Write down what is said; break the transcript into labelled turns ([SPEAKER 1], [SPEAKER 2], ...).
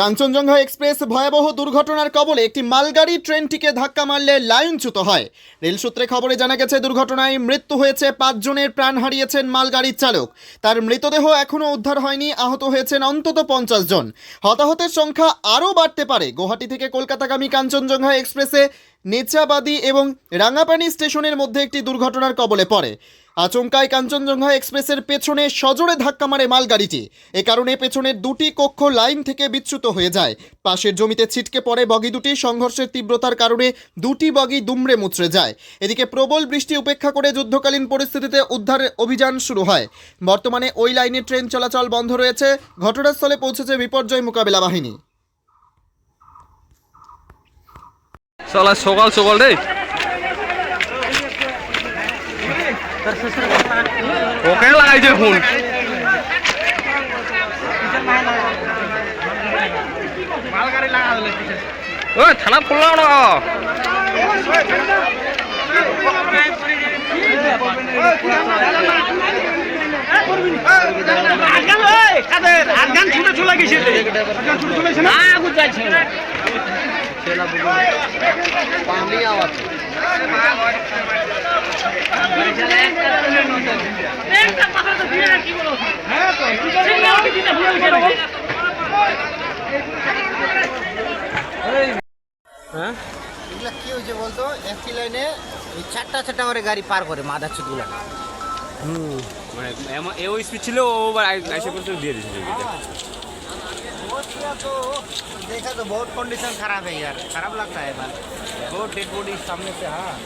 [SPEAKER 1] Kanchenjunga express ভয়াবহ দুর্ঘটনার কবলে একটি মালগাড়ি ট্রেনটিকে ধাক্কা মারলে লায়নচ্যুত হয়। রেল সূত্রে খবরে জানা গেছে, দুর্ঘটনায় মৃত্যু হয়েছে পাঁচজনের প্রাণ হারিয়েছেন মালগাড়ির চালক। তার মৃতদেহ এখনও উদ্ধার হয়নি, আহত হয়েছেন অন্তত পঞ্চাশ জন। হতাহতের সংখ্যা আরও বাড়তে পারে। গুয়াহাটি থেকে কলকাতাগামী কাঞ্চনজঙ্ঘা এক্সপ্রেসে নেচাবাদি এবং রাঙাপানি স্টেশনের মধ্যে একটি দুর্ঘটনার কবলে পড়ে। আচমকায় কাঞ্চনজঙ্ঘা এক্সপ্রেসের পেছনে সজোরে ধাক্কা মারে মালগাড়িটি। এ কারণে পেছনের দুটি কক্ষ লাইন থেকে বিচ্যুত হয়ে যায়। পাশের জমিতে ছিটকে পড়ে বগি দুটি। সংঘর্ষের তীব্রতার কারণে দুটি বগি দুমড়ে মুচড়ে যায়। এদিকে প্রবল বৃষ্টি উপেক্ষা করে যুদ্ধকালীন পরিস্থিতিতে উদ্ধার অভিযান শুরু হয়। বর্তমানে ওই লাইনে ট্রেন চলাচল বন্ধ রয়েছে। ঘটনাস্থলে পৌঁছেছে বিপর্যয় মোকাবিলা বাহিনী।
[SPEAKER 2] সালা সকাল সকাল রে। ওকে লাগাইছে ফোন। ও থানা খুললাম না।
[SPEAKER 3] আগান ছুটে চলে গেছে। আগান ছুটে চলে গেছে না? আগুন যাচ্ছে
[SPEAKER 4] এগুলা কি হয়েছে বলতো? একটি লাইনে ওই চারটা চারটা করে গাড়ি পার করে মাদা চুদগুলা।
[SPEAKER 2] মানে এমন এও স্পিড ছিল ও আবার পর্যন্ত দিয়ে দিয়েছিল
[SPEAKER 4] तो देखा तो बहुत कंडीशन खराब है यार। खराब लगता है बहुत डेड बॉडी सामने से हाँ।